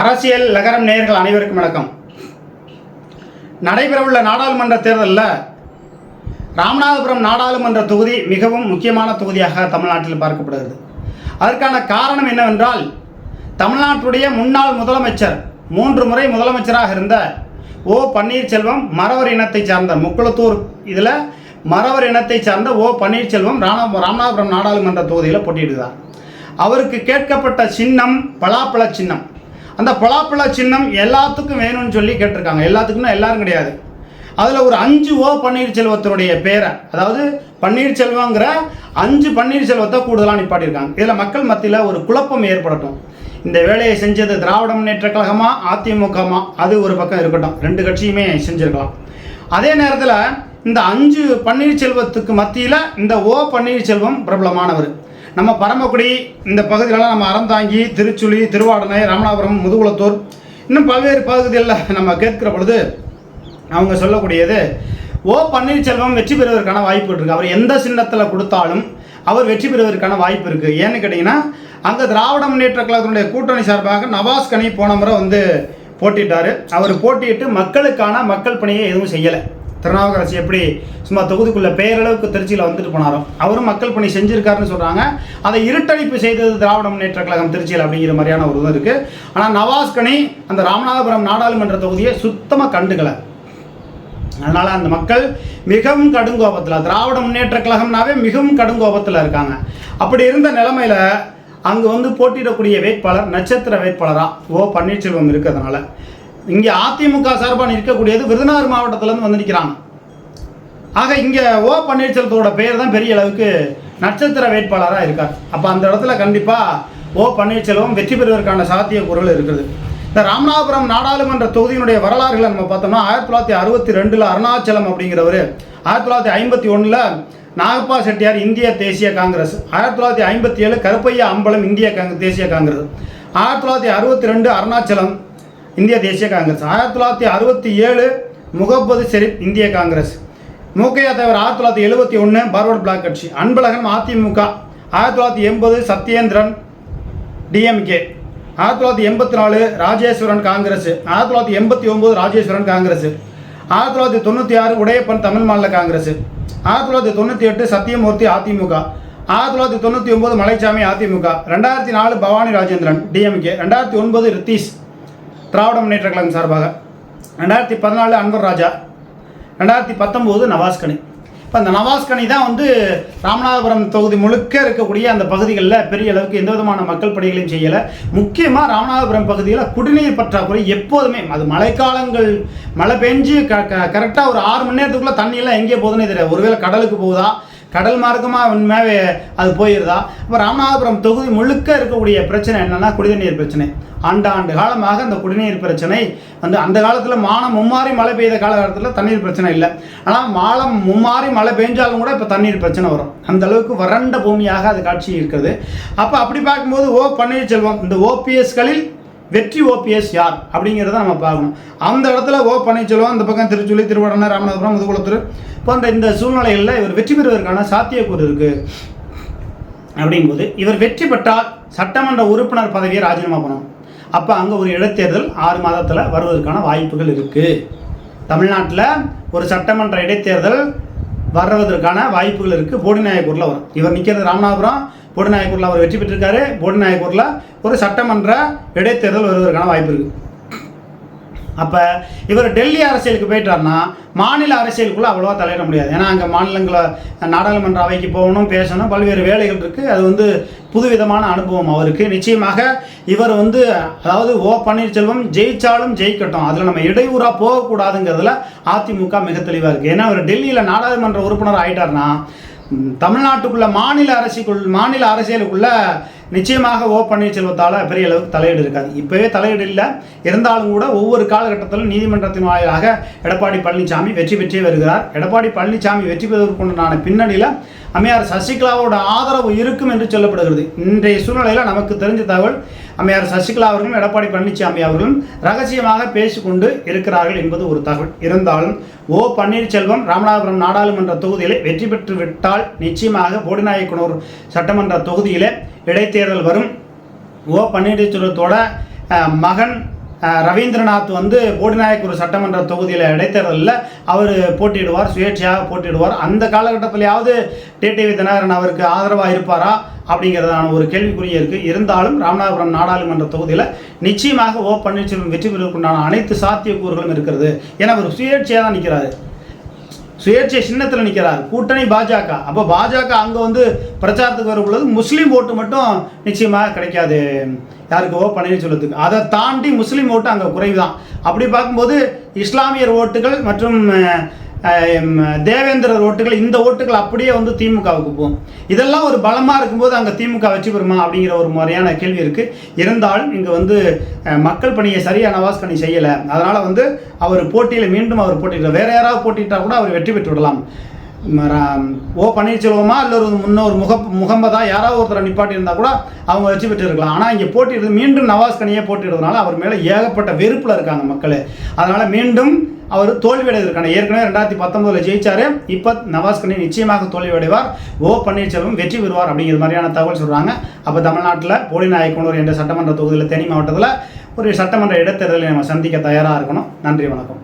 அரசியல் நகரம் நேயர்கள் அனைவருக்கும் வணக்கம். நடைபெறவுள்ள நாடாளுமன்ற தேர்தலில் ராமநாதபுரம் நாடாளுமன்ற தொகுதி மிகவும் முக்கியமான தொகுதியாக தமிழ்நாட்டில் பார்க்கப்படுகிறது. அதற்கான காரணம் என்னவென்றால் தமிழ்நாட்டுடைய முன்னாள் முதலமைச்சர் மூன்று முறை முதலமைச்சராக இருந்த ஓ பன்னீர்செல்வம் மறவர் இனத்தை சார்ந்த முக்குளத்தூர் இதில் மறவர் இனத்தை சார்ந்த ஓ பன்னீர்செல்வம் ராணா ராமநாதபுரம் நாடாளுமன்ற தொகுதியில் போட்டியிடுகிறார். அவருக்கு கேட்கப்பட்ட சின்னம் பலாப்பழ சின்னம். அந்த பலாப்பழ சின்னம் எல்லாத்துக்கும் வேணும்னு சொல்லி கேட்டிருக்காங்க. எல்லாத்துக்கும்னா எல்லாரும் கிடையாது. அதில் ஒரு அஞ்சு ஓ பன்னீர்செல்வத்தினுடைய பேரை அதாவது பன்னீர்செல்வங்கிற அஞ்சு பன்னீர்செல்வத்தை கூடுதலாக நிப்பாட்டியிருக்காங்க. இதில் மக்கள் மத்தியில் ஒரு குழப்பம் ஏற்படட்டும். இந்த வேலையை செஞ்சது திராவிட முன்னேற்ற கழகமா அதிமுகமா? அது ஒரு பக்கம் இருக்கட்டும். ரெண்டு கட்சியுமே செஞ்சுருக்கலாம். அதே நேரத்தில் இந்த அஞ்சு பன்னீர்செல்வத்துக்கு மத்தியில் இந்த ஓ பன்னீர்செல்வம் பிரபலமானவர். நம்ம பரமக்குடி இந்த பகுதிகளெல்லாம் நம்ம அறந்தாங்கி திருச்சுழி திருவாடனை ராமநாதபுரம் முதுகுளத்தூர் இன்னும் பல்வேறு பகுதிகளில் நம்ம கேட்கிற பொழுது அவங்க சொல்லக்கூடியது ஓ பன்னீர்செல்வம் வெற்றி பெறுவதற்கான வாய்ப்பு இருக்குது அவர் எந்த சின்னத்தில் கொடுத்தாலும் அவர் வெற்றி பெறுவதற்கான வாய்ப்பு இருக்குது ஏன்னு கேட்டிங்கன்னா அங்கே திராவிட முன்னேற்ற கழகத்தினுடைய கூட்டணி சார்பாக நவாஸ் கனி போன முறை வந்து போட்டிட்டார். அவர் போட்டியிட்டு மக்களுக்கான மக்கள் பணியை எதுவும் செய்யலை. திருநாவுக்கரசு எப்படி சும்மா தொகுதிக்குள்ளே பெயரளவுக்கு திருச்சியில் வந்துட்டு போனாரோ அவரும் மக்கள் பணி செஞ்சுருக்காருன்னு சொல்கிறாங்க அதை இருட்டடிப்பு செய்தது திராவிட முன்னேற்ற கழகம் திருச்சியில் அப்படிங்கிற மாதிரியான ஒரு இது இருக்குது ஆனால் நவாஸ்கனி அந்த ராமநாதபுரம் நாடாளுமன்ற தொகுதியை சுத்தமாக கண்டுக்கலை. அதனால் அந்த மக்கள் மிகவும் கடுங்கோபத்தில் திராவிட முன்னேற்ற கழகம்னாவே மிகவும் கடுங்கோபத்தில் இருக்காங்க. அப்படி இருந்த நிலமையில் அங்கே வந்து போட்டியிடக்கூடிய வேட்பாளர் நட்சத்திர வேட்பாளராக ஓ பன்னீர்செல்வம் இருக்கிறதுனால. இங்கே அதிமுக சார்பாக நிற்கக்கூடியது விருதுநகர் மாவட்டத்திலேருந்து வந்து நிற்கிறாங்க ஆக இங்கே ஓ பன்னீர்செல்வத்தோட பெயர் தான் பெரிய அளவுக்கு நட்சத்திர வேட்பாளராக இருக்கார். அப்போ அந்த இடத்துல கண்டிப்பாக ஓ பன்னீர்செல்வம் வெற்றி பெறுவதற்கான சாத்தியக்கூறுகள் இருக்குது இந்த ராமநாதபுரம் நாடாளுமன்ற தொகுதியினுடைய வரலாறுகளை நம்ம பார்த்தோம்னா ஆயிரத்தி தொள்ளாயிரத்தி அறுபத்தி ரெண்டில் அருணாச்சலம் அப்படிங்கிறவர் ஆயிரத்தி தொள்ளாயிரத்தி ஐம்பத்தி ஒன்றில் நாகப்பா செட்டியார் இந்திய தேசிய காங்கிரஸ் ஆயிரத்தி தொள்ளாயிரத்தி ஐம்பத்தி ஏழு கருப்பையா அம்பலம் இந்திய காங்க தேசிய காங்கிரஸ் ஆயிரத்தி தொள்ளாயிரத்தி அறுபத்தி ரெண்டு அருணாச்சலம் இந்திய தேசிய காங்கிரஸ். ஆயிரத்தி தொள்ளாயிரத்தி அறுபத்தி ஏழு முகப்பது ஷெரீப் இந்திய காங்கிரஸ். மூக்கையா தலைவர் ஆயிரத்தி தொள்ளாயிரத்தி எழுபத்தி ஒன்று பார்வர்ட் பிளாக் கட்சி. அன்பழகன் அதிமுக ஆயிரத்தி தொள்ளாயிரத்தி எண்பது சத்யேந்திரன் டிஎம்கே ஆயிரத்தி தொள்ளாயிரத்தி எண்பத்தி நாலு ராஜேஸ்வரன் காங்கிரஸ். ஆயிரத்தி தொள்ளாயிரத்தி எண்பத்தி ஒம்பது ராஜேஸ்வரன் காங்கிரஸ். ஆயிரத்தி தொள்ளாயிரத்தி தொண்ணூற்றி ஆறு உடையப்பன் தமிழ் மாநில காங்கிரஸ். ஆயிரத்தி தொள்ளாயிரத்தி தொண்ணூற்றி எட்டு சத்தியமூர்த்தி அதிமுக ஆயிரத்தி தொள்ளாயிரத்தி தொண்ணூற்றி ஒம்பது மலைச்சாமி அதிமுக ரெண்டாயிரத்தி நாலு பவானி ராஜேந்திரன் டிஎம்கே ரெண்டாயிரத்தி ஒன்பது ரித்தீஷ் திராவிட முன்னேற்ற கழகம் சார்பாக ரெண்டாயிரத்தி பதினாலு அன்வர் ராஜா ரெண்டாயிரத்தி பத்தொம்போது நவாஸ்கனி. இப்போ அந்த நவாஸ்கனி தான் வந்து ராமநாதபுரம் தொகுதி முழுக்க இருக்கக்கூடிய அந்த பகுதிகளில் பெரிய அளவுக்கு எந்த விதமான மக்கள் பணிகளையும் செய்யலை. முக்கியமாக ராமநாதபுரம் பகுதியில் குடிநீர் பற்றாக்குறை எப்போதுமே அது மழைக்காலங்கள் மழை பெஞ்சு க கரெக்டாக ஒரு ஆறு மணி நேரத்துக்குள்ளே தண்ணியெல்லாம் எங்கே போகுதுன்னே தெரியாது. ஒருவேளை கடலுக்கு போகுதா? கடல் மார்க்கமாக உண்மையாகவே அது போயிருதா? இப்போ ராமநாதபுரம் தொகுதி முழுக்க இருக்கக்கூடிய பிரச்சனை என்னென்னா குடிநீர் பிரச்சனை. ஆண்டாண்டு காலமாக அந்த குடிநீர் பிரச்சனை வந்து அந்த காலத்தில் மானம் மும்மாறி மழை பெய்த காலகட்டத்தில் தண்ணீர் பிரச்சனை இல்லை. ஆனால் மாலம் மும்மாறி மழை பெஞ்சாலும் கூட இப்போ தண்ணீர் பிரச்சனை வரும். அந்த அளவுக்கு வறண்ட பூமியாக அது காட்சி இருக்குது அப்போ அப்படி பார்க்கும்போது ஓ பன்னீர்செல்வம் இந்த ஓபிஎஸ்களில் வெற்றி ஓபிஎஸ் யார் அப்படிங்கிறத நம்ம பார்க்கணும். அந்த இடத்துல ஓ பன்னீர்செல்வம் அந்த பக்கம் திருச்சுழி திருவடனை ராமநாதபுரம் முதுகுளத்தூர். போன்ற இந்த சூழ்நிலைகளில் இவர் வெற்றி பெறுவதற்கான சாத்தியக்கூறு இருக்குது அப்படிங்கும்போது இவர் வெற்றி பெற்றால் சட்டமன்ற உறுப்பினர் பதவியை ராஜினாமா பண்ணணும். அப்போ அங்கே ஒரு இடைத்தேர்தல் ஆறு மாதத்தில் வருவதற்கான வாய்ப்புகள் இருக்குது தமிழ்நாட்டில் ஒரு சட்டமன்ற இடைத்தேர்தல் வர்றதற்கான வாய்ப்புகள் இருக்குது போடிநாயக்கூரில் வரும். இவர் நிற்கிறது ராமநாதபுரம் போடநாயக்கூரில் அவர் வெற்றி பெற்றிருக்காரு. போடநாயக்கூரில் ஒரு சட்டமன்ற இடைத்தேர்தல் வருவதற்கான வாய்ப்பு இருக்குது அப்போ இவர் டெல்லி அரசியலுக்கு போயிட்டார்னா மாநில அரசியலுக்குள்ளே அவ்வளோவா தலையிட முடியாது. ஏன்னா அங்கே மாநிலங்களை நாடாளுமன்ற அவைக்கு போகணும் பேசணும் பல்வேறு வேலைகள் இருக்குது அது வந்து புதுவிதமான அனுபவம் அவருக்கு. நிச்சயமாக இவர் வந்து அதாவது ஓ பன்னீர்செல்வம் ஜெயிச்சாலும் ஜெயிக்கட்டும். அதில் நம்ம இடையூறாக போகக்கூடாதுங்கிறதுல அதிமுக மிக தெளிவாக இருக்குது ஏன்னா அவர் டெல்லியில் நாடாளுமன்ற உறுப்பினர் ஆகிட்டார்னா தமிழ்நாட்டுக்குள்ள மாநில அரசுக்குள் மாநில அரசியலுக்குள்ள நிச்சயமாக ஓ பன்னீர்செல்வத்தால் பெரிய அளவுக்கு தலையீடு இருக்காது. இப்போவே தலையீடு இல்லை. இருந்தாலும் கூட ஒவ்வொரு காலகட்டத்திலும் நீதிமன்றத்தின் வாயிலாக எடப்பாடி பழனிசாமி வெற்றி பெற்றே வருகிறார். எடப்பாடி பழனிசாமி வெற்றி பெறுவதற்குண்டான பின்னணியில் அம்மையார் சசிகலாவோட ஆதரவு இருக்கும் என்று சொல்லப்படுகிறது. இன்றைய சூழ்நிலையில் நமக்கு தெரிஞ்ச தகவல் அம்மையார் சசிகலா அவர்களும் எடப்பாடி பழனிசாமி அவர்களும் ரகசியமாக பேசிக்கொண்டு இருக்கிறார்கள் என்பது ஒரு தகவல். இருந்தாலும் ஓ பன்னீர்செல்வம் ராமநாதபுரம் நாடாளுமன்ற தொகுதியிலே வெற்றி பெற்று விட்டால் நிச்சயமாக போடிநாயக்கனூர் சட்டமன்ற தொகுதியிலே இடைத்தேர்தல் வரும். ஓ பன்னீர்செல்வத்தோட மகன் ரவீந்திரநாத் வந்து போடிநாயக்கர் சட்டமன்ற தொகுதியில் இடைத்தேர்தலில் அவர் போட்டியிடுவார் சுயேட்சையாக போட்டியிடுவார். அந்த காலகட்டத்திலேயாவது டிடிவி தினகரன் அவருக்கு ஆதரவாக இருப்பாரா அப்படிங்கிறதான ஒரு கேள்விக்குரிய இருக்குது இருந்தாலும் ராமநாதபுரம் நாடாளுமன்ற தொகுதியில் நிச்சயமாக ஓ பன்னீர்செல்வம் வெற்றி பெறுவதற்குண்டான அனைத்து சாத்தியக்கூறுகளும் இருக்கிறது. ஏன்னா அவர் சுயேட்சையாக தான் நிற்கிறாரு சுயேட்சை சின்னத்தில் நிற்கிறார் கூட்டணி பாஜக. அப்போ பாஜக அங்கே வந்து பிரச்சாரத்துக்கு வரும் பொழுது முஸ்லீம் ஓட்டு மட்டும் நிச்சயமாக கிடைக்காது. யாருக்கு? ஓ பன்னீர்செல்வத்துக்கு. அதை தாண்டி முஸ்லீம் ஓட்டு அங்கே குறைவு தான் அப்படி பார்க்கும்போது இஸ்லாமியர் ஓட்டுகள் மற்றும் தேவேந்திரர் ஓட்டுகள் இந்த ஓட்டுகள் அப்படியே வந்து திமுகவுக்கு போகும் இதெல்லாம் ஒரு பலமாக இருக்கும்போது அங்கே திமுக வெற்றி பெறுமா அப்படிங்கிற ஒரு முறையான கேள்வி இருக்குது இருந்தாலும் இங்கே வந்து மக்கள் பணியை சரியாக நவாஸ்கனி செய்யலை. அதனால் வந்து அவர் போட்டியில் மீண்டும் அவர் போட்டிட்டார் வேறு யாராவது போட்டிட்டால் கூட அவர் வெற்றி பெற்று விடலாம். ஓ பன்னீர்செல்வமா இல்லை ஒரு முன்னொரு முக முகம்மதா யாராவது ஒருத்தரை நிப்பாட்டி இருந்தால் கூட அவங்க வச்சு பெற்று இருக்கலாம். ஆனால் இங்கே போட்டிடுறது மீண்டும் நவாஸ் கனியே போட்டிடுறதுனால அவர் மேலே ஏகப்பட்ட வெறுப்பில் இருக்காங்க மக்கள். அதனால் மீண்டும் அவர் தோல்வியடைவதற்கான ஏற்கனவே ரெண்டாயிரத்தி பத்தொன்பதில் ஜெயிச்சார். இப்போ நவாஸ் கனி நிச்சயமாக தோல்வியடைவார் ஓ பன்னீர்செல்வம் வெற்றி பெறுவார் அப்படிங்கிற மாதிரியான தகவல் சொல்கிறாங்க அப்போ தமிழ்நாட்டில் போலி நாயக்கனூர் என்ற சட்டமன்ற தொகுதியில் தேனி மாவட்டத்தில் ஒரு சட்டமன்ற இடைத்தேர்தலை நம்ம சந்திக்க தயாராக இருக்கணும். நன்றி வணக்கம்.